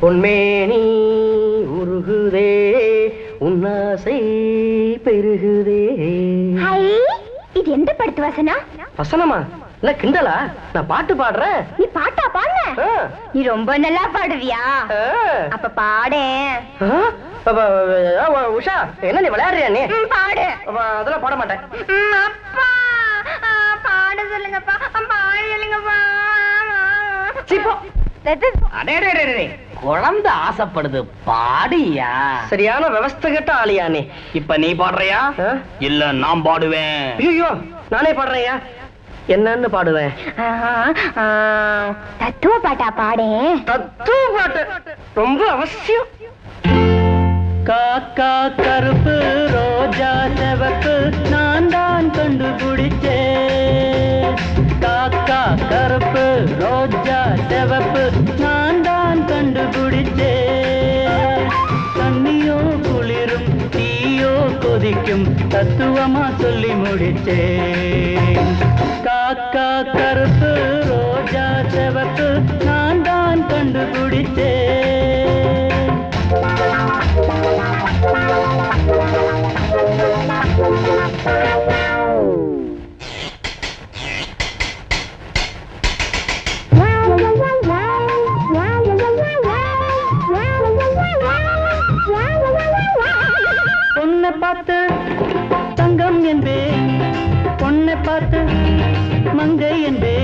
பொன்மேனி உருகுதே உன்னாசை பெருகுதே. இது எந்த படத்து வாசனா? வசனமா? இல்ல கிண்டலா? நான் பாட்டு பாடுறேன். நீ பாட்டா பாடுன? நீ ரொம்ப நல்லா பாடுவியா. அப்ப அப்ப, உஷா என்ன நீ விளையாடுறியா நீ? பாடு. அதெல்லாம் பாட மாட்டேன். அப்பா பாட சொல்லுங்கப்பா. பாட சொல்லுங்கப்பா. குழந்தை ஆசைப்படுது பாடியா? சரியான விவஸ்தை கட்ட ஆளியா நீ இப்ப நீ பாடுறியா? இல்ல நான் பாடுவேன். ஐயோ நானே பாடுறேன்யா. என்னன்னு பாடுவேன். தத்துவ பாட்டா பாடேன் தத்துவ பாட்டு. ரொம்ப அவசியம். காக்கா கருப்பு ரோஜா செவப்பு நான் தான் கண்டுபிடிச்சேன் தீயோ தத்துவமா சொல்லி முடிச்சேன் பார்த்து தங்கம் என்பே. பொண்ணை பார்த்து மங்கை என்பே.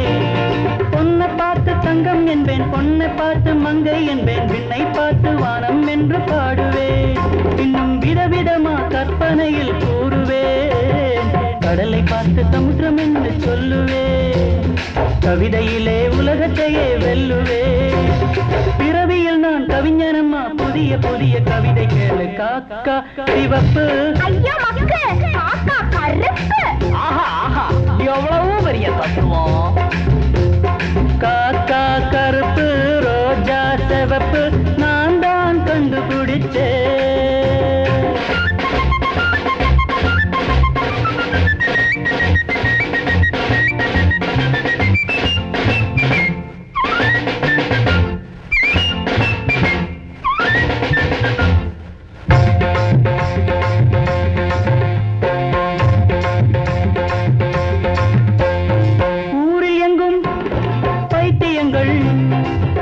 பொண்ணை பார்த்து தங்கம் என்பேன். பொண்ணை பார்த்து மங்கை என்பேன். விண்ணை பார்த்து வானம் என்று பாடுவேன் இன்னும் விதவிதமா கற்பனையில் கூறுவேன் கடலை பார்த்து சமுத்திரம் என்று சொல்லுவேன் கவிதையிலே உலகத்தையே வெல்லுவேன் பிறவியில் நான் கவிஞனம்மா புதிய புதிய கவிதை கேளு காக்கா சிவப்பு. ஐயோ மக்கு காக்கா கருப்பு. ஆஹா ஆஹா எவ்வளவு பெரிய தத்துவம். காக்கா கருப்பு ரோஜா சிவப்பு நான் தான் கண்டுபிடிச்சேன்.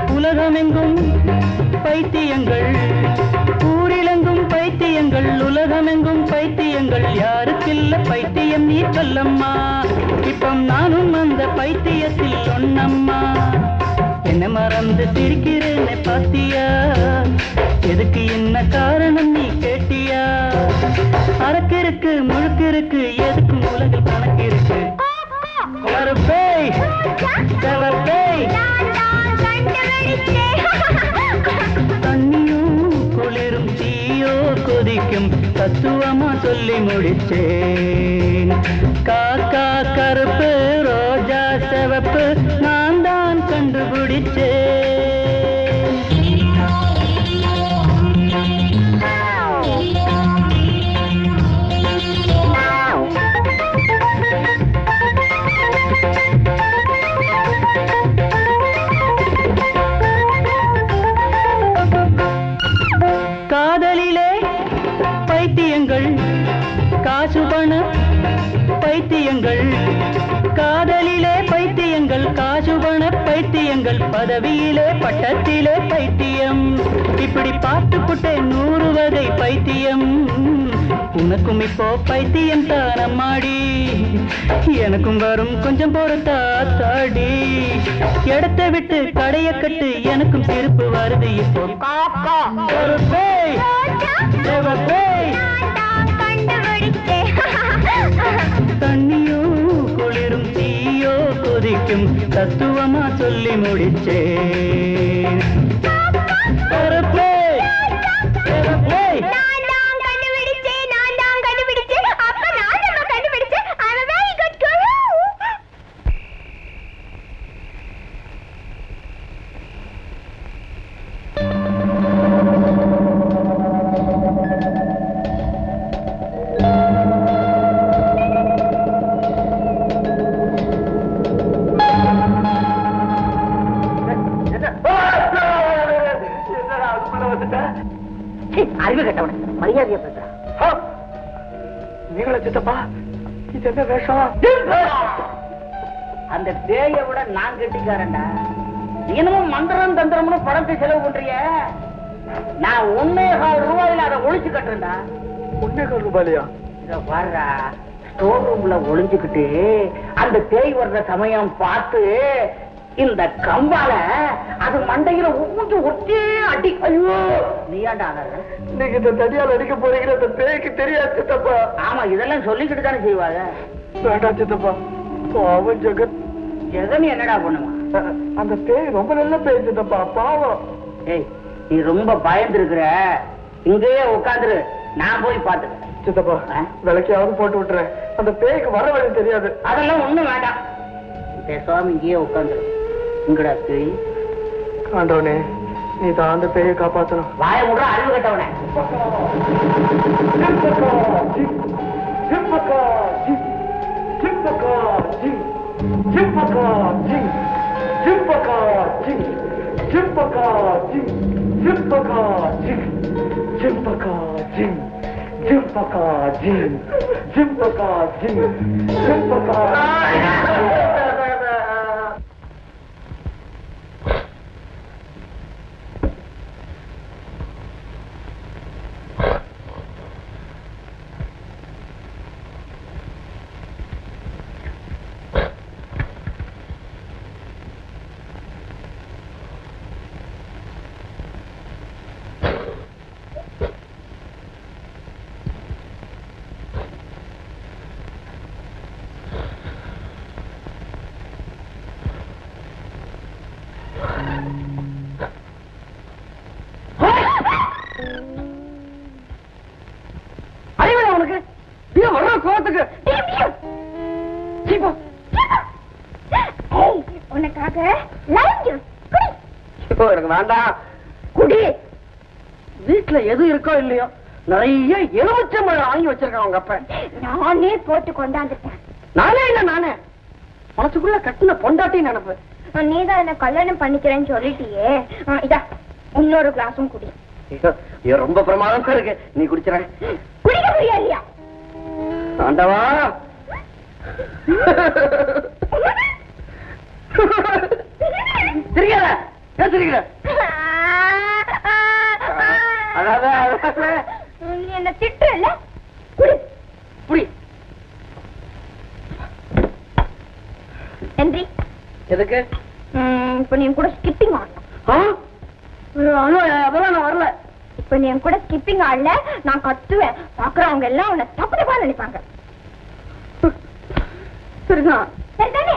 உலகமெங்கும் பைத்தியங்கள். ஊரிலெங்கும் பைத்தியங்கள் உலகமெங்கும் பைத்தியங்கள். யாருக்கில்ல பைத்தியம் நீ சொல்லம்மா. இப்போ நானும் அந்த பைத்தியத்தில் ஒன்னம்மா. என்ன மறந்து சிரிக்கிறேனே பாத்தியா? எதுக்கு என்ன காரணம் நீ கேட்டியா? அரக்கு இருக்கு முழுக்கு இருக்கு எதுக்கும் உலகில் கணக்கு இருக்கு. வரைக்கும் தத்துவமா சொல்லி முடிச்சேன் காக்கா கருப்பு ரோஜா செவப்பு நான் தான் கண்டுபிடிச்சேன் பைத்தியங்கள். காதலிலே பைத்தியங்கள் பண பைத்தியங்கள் பதவியிலே பட்டத்திலே பைத்தியம். இப்படி பார்த்து புட்டேன் நூறு வகை பைத்தியம். உனக்கும் இப்போ பைத்தியம் தானம்மாடி. எனக்கும் வரும் கொஞ்சம் பொறுத்தா தாடி இடத்த விட்டு கடைய கட்டு எனக்கும் சிரிப்பு வருது இப்போ. கொதிக்கும் தத்துவமா சொல்லி முடிச்சேன் அறிவு கட்டவன மரியாதையை பேசுறான் நீங்களா சித்தப்பா இது என்ன வேஷம்? அந்த பேயை விட நான் கெட்டிக்காரன்டா. நீ என்னமோ மந்திரம் தந்திரம்னு பணத்தை செலவு பண்றிய. நான் ஒன்னே கால் ரூபாயில அதை ஒழிச்சு கட்டுறேன்டா. ஒன்னேகால் ரூபாயிலையா? இத பாருடா ஸ்டோர் ரூம்ல ஒளிஞ்சுக்கிட்டு அந்த பேய் வர்ற சமயம் பார்த்து இந்த கம்பால அது மண்டையில ஊஞ்சு ஒட்டே அடி. ஐயோ! நீ ஏன்டா அலற? நீங்க இந்த தடியால் அடிக்க போறீங்க அந்த பேய்க்கு தெரியாது சித்தப்பா. ஆமா இதெல்லாம் சொல்லிக்கிட்டு தானே செய்வாங்க. வேண்டாம் சித்தப்பா பாவம் ஜெகன். ஜெகன் என்னடா அஹ், அந்த பேய் ரொம்ப நல்ல பேய் சித்தப்பா பாவம். ஏய் நீ ரொம்ப பயந்து இருக்கிற இங்கேயே உட்காந்துரு. நான் போய் பாத்துக்கிறேன் சித்தப்பா? விளக்கையாவது போட்டு விட்டுறேன். அந்த பேய்க்கு வர வழி தெரியாது. அதெல்லாம் ஒண்ணும் வேண்டாம். பேசாம இங்கேயே உட்காந்துரு. இங்கடா பேய் ஆண்டவனே நீ தான் அந்த பேயை காப்பாத்தணும் வாய முடுற அறிவு கட்டவனே அறிவுடா வேண்டாம். குடி வீட்டுல எது இருக்கோ இல்லையோ நிறைய எலுமிச்சம்பழம் வாங்கி வச்சிருக்கான் உங்க அப்ப. நானே போட்டு கொண்டாந்துட்டேன். நானே இல்ல நானே. மனசுக்குள்ள கட்டின பொண்டாட்டி நினைப்பு. நீதான் என்ன கல்யாணம் பண்ணிக்கிறேன்னு சொல்லிட்டியே. இதா இன்னொரு கிளாஸும் குடி. ரொம்ப பிரமாதமா இருக்கு. நீ குடிச்சிட குடிக்க ஆண்டவா! ஏன் சிரிக்கிற அழாத, அழாத. என்ன திட்டுறல குடி. புடி நன்றி எதுக்கு? இப்ப நீ கூட ஸ்கிப்பிங் ஆடணும். நான் வரல. இப்ப நீ என் கூட ஸ்கிப்பிங் ஆடல நான் கத்துவேன். பாக்குறவங்க எல்லாம் உன்னை தப்பு தப்பா நினைப்பாங்க. சரிதான். சரிதானே?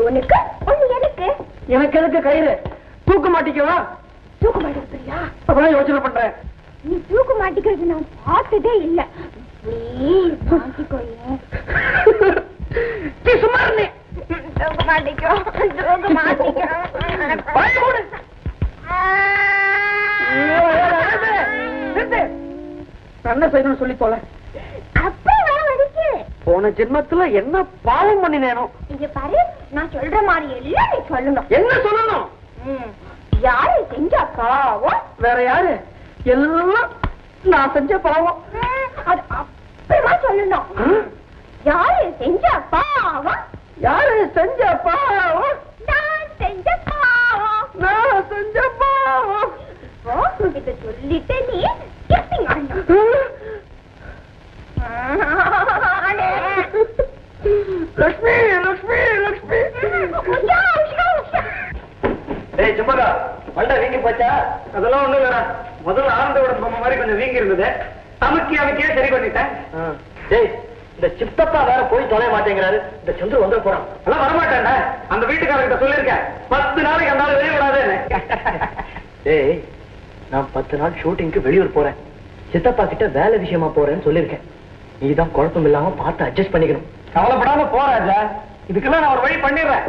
ஒண்ணு உனக்கு? ஒண்ணு எனக்கு? எனக்கு எதுக்கு கயிறு? தூக்க மாட்டிக்கவா? தூக்க மாட்டேங்கிறியா அப்பதான் யோசனை பண்றேன். நீ தூக்க மாட்டிக்கிறது நான் பார்த்ததே இல்ல. சும்மா இருந்தேன் தூக்க மாட்டிக்கோ. தூக்க மாட்டிக்கோ. என்ன சொல்லி போல. போன ஜென்மத்துல என்ன பாவம் பண்ணினேனோ? இங்க பாரு. நான் சொல்ற மாதிரி எல்லாம் நீ சொல்லணும். என்ன சொல்லணும். யாரு செஞ்சா பாவம் வேற யாரு? எல்லாம் நான் செஞ்ச பாவம். அது அப்புறமா சொல்லணும்? யாரு செஞ்சா பாவம் யாரு செஞ்ச பாவம்? நான் செஞ்ச பாவம். நான் செஞ்ச பாவம். இத சொல்லிட்டு நீ ஸ்கிப்பிங் ஆடணும் லக்ஷ்மி லக்ஷ்மி லக்ஷ்மி உஷா, உஷா, உஷா. ஏய் சும்மாடா வண்டா வீங்கி போச்சா? அதெல்லாம் ஒண்ணும் இல்லடா. முதல்ல ஆனந்தோட பொம்மை மாதிரி கொஞ்சம் வீங்கி இருந்தது. அமுக்கி அமுக்கியே சரி பண்ணிட்டேன். டேய் இந்த சித்தப்பா வேற போய் தொலைய மாட்டேங்கிறாரு. இந்த சந்திர வந்துட போறான். அதெல்லாம் வரமாட்டேன்டா. அந்த வீட்டுக்காரர்கிட்ட சொல்லியிருக்கேன். பத்து நாளைக்கு அந்த வெளியே விடாதேன்னு. டேய் நான் பத்து நாள் ஷூட்டிங்க்கு வெளியூர் போறேன். சித்தப்பா கிட்ட வேலை விஷயமா போறேன்னு சொல்லியிருக்கேன். நீதான் குழப்பம் இல்லாம பார்த்து அட்ஜஸ்ட் பண்ணிக்கணும். கவலைப்படாம போறாஜா இதுக்கெல்லாம் நான் ஒரு வழி பண்ணிடுறேன்.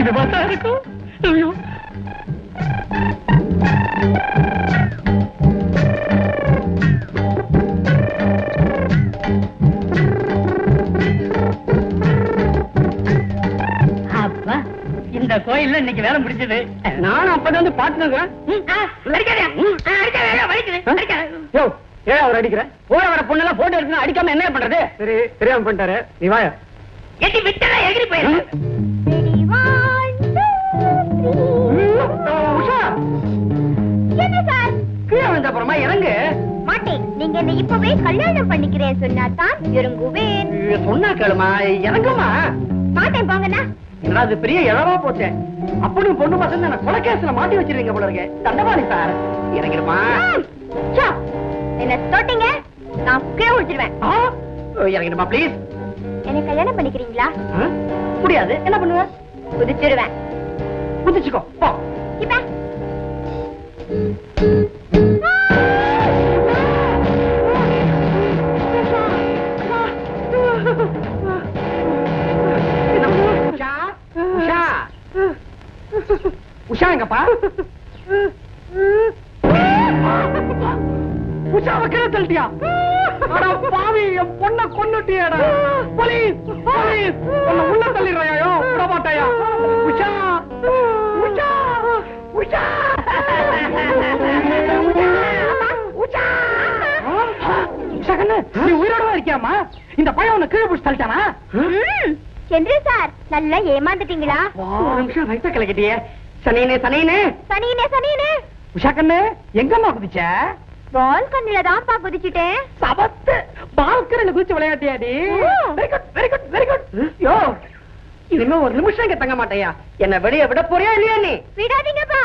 இது பார்த்தா இருக்கும். ஐயோ. இன்னைக்கு வேலை முடிஞ்சது. நானும் அப்பதான் வந்து ஏன் அவர் அடிக்கிற? போற வர பொண்ணெல்லாம் போட்டோ எடுத்து அடிக்காம என்ன பண்றது? சரி தெரியாம பண்ணிட்டாரு. நீ வாயா. எட்டி விட்டா எகிரி போயிரு. உஷா! என்ன சார்? கீழே விழுந்த அப்புறமா இறங்கு. மாட்டேன் நீங்க என்ன இப்பவே கல்யாணம் பண்ணிக்கிறேன் சொன்னா தான் இறங்குவேன். சொன்னா கேளுமா இறங்குமா? மாட்டேன் போங்கண்ணா. என்னடா அது பெரிய இழவா போச்சே? அப்பனும் பொண்ணு பசங்க என்ன கொலைக்கேசுல மாட்டி வச்சிருக்கீங்க போல இருக்கு. தண்டவாணி சார். இறங்கிடுமா? ச்சா, என்ன தொட்டீங்க. நான் கீழே விழுந்துருவேன். ஆ, இறங்கிடுமா ப்ளீஸ் என்ன கல்யாணம் பண்ணிக்கிறீங்களா? முடியாது. என்ன பண்ணுவ? குதிச்சிருவேன். குதிச்சுக்கோ. போ. இப்ப? உஷா எங்கப்பா உஷாவை கீழே தள்ளிட்டியா? அட பாவி என் பொண்ண கொன்னுட்டியாடா. Police police. உன்னை உள்ள தள்ளிடுறாயோ விட மாட்டாயா உஷா உஷா உஷா. நீ உயிரோட இருக்கியாமா இந்த பையன் உன்னை கீழே பிடிச்சி தள்ளிட்டானா? ம், செந்தில் சார் நல்லா ஏமாந்துட்டீங்களா? ஒரு நிமிஷம் சனியனே சனியனே. சனியனே சனியனே. உஷா கண்ணு எங்கம்மா குதிச்ச? பால் கண்ணுல தான்ப்பா குதிச்சுட்டேன். சபத்து. பால்கரல குதிச்சு விளையாட்டியாடி. Very good very good very good யோ இனிமே ஒரு நிமிஷம் இங்க தங்க மாட்டேயா? என்ன வெளிய விட போறியா இல்லையா நீ? விடாதீங்கப்பா.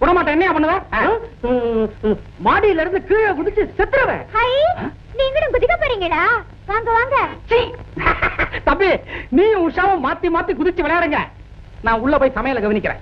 விட மாட்டேன் என்ன பண்ணுவ மாடியில இருந்து கீழே குதிச்சு செத்துருவேன் நீங்களும் குதிக்க போறீங்களா? வாங்க வாங்க. தம்பி நீ உஷாவும் மாத்தி மாத்தி குதிச்சு விளையாடுங்க. நான் உள்ள போய் சமையல கவனிக்கிறேன்.